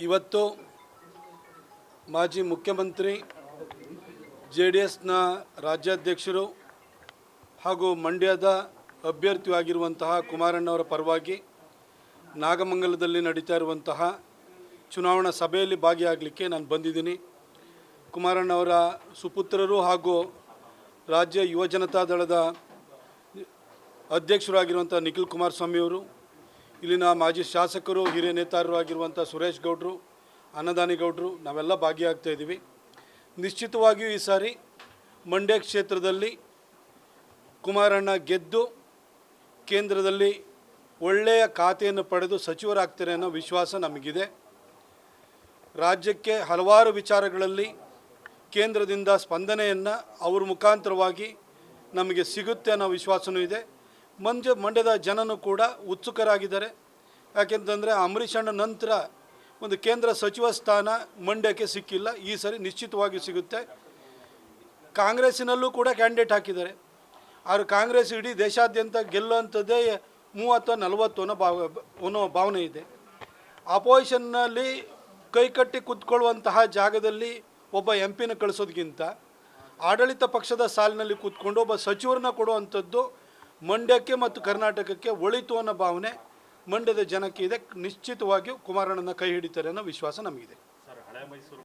ಇವತ್ತು ಮಾಜಿ ಮುಖ್ಯಮಂತ್ರಿ ಜೆ ಡಿ ಎಸ್ನ ರಾಜ್ಯಾಧ್ಯಕ್ಷರು ಹಾಗೂ ಮಂಡ್ಯದ ಅಭ್ಯರ್ಥಿಯಾಗಿರುವಂತಹ ಕುಮಾರಣ್ಣವರ ಪರವಾಗಿ ನಾಗಮಂಗಲದಲ್ಲಿ ನಡೀತಾ ಇರುವಂತಹ ಚುನಾವಣಾ ಸಭೆಯಲ್ಲಿ ಭಾಗಿಯಾಗಲಿಕ್ಕೆ ನಾನು ಬಂದಿದ್ದೀನಿ. ಕುಮಾರಣ್ಣವರ ಸುಪುತ್ರರು ಹಾಗೂ ರಾಜ್ಯ ಯುವ ಜನತಾ ದಳದ ಅಧ್ಯಕ್ಷರಾಗಿರುವಂಥ ನಿಖಿಲ್ ಕುಮಾರಸ್ವಾಮಿಯವರು ಇಲ್ಲಿನ ಮಾಜಿ ಶಾಸಕರು, ಹಿರಿಯ ನೇತಾರರು ಆಗಿರುವಂಥ ಸುರೇಶ್ ಗೌಡ್ರು, ಅನ್ನದಾನಿ ಗೌಡ್ರು, ನಾವೆಲ್ಲ ಭಾಗಿಯಾಗ್ತಾ ಇದ್ದೀವಿ. ನಿಶ್ಚಿತವಾಗಿಯೂ ಈ ಸಾರಿ ಮಂಡ್ಯ ಕ್ಷೇತ್ರದಲ್ಲಿ ಕುಮಾರಣ್ಣ ಗೆದ್ದು ಕೇಂದ್ರದಲ್ಲಿ ಒಳ್ಳೆಯ ಖಾತೆಯನ್ನು ಪಡೆದು ಸಚಿವರಾಗ್ತಾರೆ ಅನ್ನೋ ವಿಶ್ವಾಸ ನಮಗಿದೆ. ರಾಜ್ಯಕ್ಕೆ ಹಲವಾರು ವಿಚಾರಗಳಲ್ಲಿ ಕೇಂದ್ರದಿಂದ ಸ್ಪಂದನೆಯನ್ನು ಅವ್ರ ಮುಖಾಂತರವಾಗಿ ನಮಗೆ ಸಿಗುತ್ತೆ ಅನ್ನೋ ವಿಶ್ವಾಸವೂ ಇದೆ. ಮಂಜ ಮಂಡ್ಯದ ಜನನು ಕೂಡ ಉತ್ಸುಕರಾಗಿದ್ದಾರೆ. ಯಾಕೆಂತಂದರೆ ಅಂಬರೀಷ್ ಅಣ್ಣ ನಂತರ ಒಂದು ಕೇಂದ್ರ ಸಚಿವ ಸ್ಥಾನ ಮಂಡ್ಯಕ್ಕೆ ಸಿಕ್ಕಿಲ್ಲ. ಈ ಸರಿ ನಿಶ್ಚಿತವಾಗಿ ಸಿಗುತ್ತೆ. ಕಾಂಗ್ರೆಸ್ಸಿನಲ್ಲೂ ಕೂಡ ಕ್ಯಾಂಡಿಡೇಟ್ ಹಾಕಿದ್ದಾರೆ. ಅವರು ಕಾಂಗ್ರೆಸ್ ಇಡೀ ದೇಶಾದ್ಯಂತ ಗೆಲ್ಲುವಂಥದ್ದೇ ಮೂವತ್ತು ನಲವತ್ತು ಅನ್ನೋ ಭಾವ, ಅನ್ನೋ ಭಾವನೆ ಇದೆ. ಅಪೋಸಿಷನ್ನಲ್ಲಿ ಕೈಕಟ್ಟಿ ಕೂತ್ಕೊಳ್ಳುವಂತಹ ಜಾಗದಲ್ಲಿ ಒಬ್ಬ ಎಂ ಪಿನ ಕಳಿಸೋದಕ್ಕಿಂತ ಆಡಳಿತ ಪಕ್ಷದ ಸಾಲಿನಲ್ಲಿ ಕೂತ್ಕೊಂಡು ಒಬ್ಬ ಸಚಿವರನ್ನ ಕೊಡುವಂಥದ್ದು ಮಂಡ್ಯಕ್ಕೆ ಮತ್ತು ಕರ್ನಾಟಕಕ್ಕೆ ಒಳಿತು ಅನ್ನೋ ಭಾವನೆ ಮಂಡ್ಯದ ಜನಕ್ಕೆ ಇದೆ. ನಿಶ್ಚಿತವಾಗಿಯೂ ಕುಮಾರಣ್ಣನ ಕೈ ಹಿಡಿತಾರೆ ಅನ್ನೋ ವಿಶ್ವಾಸ ನಮಗಿದೆ.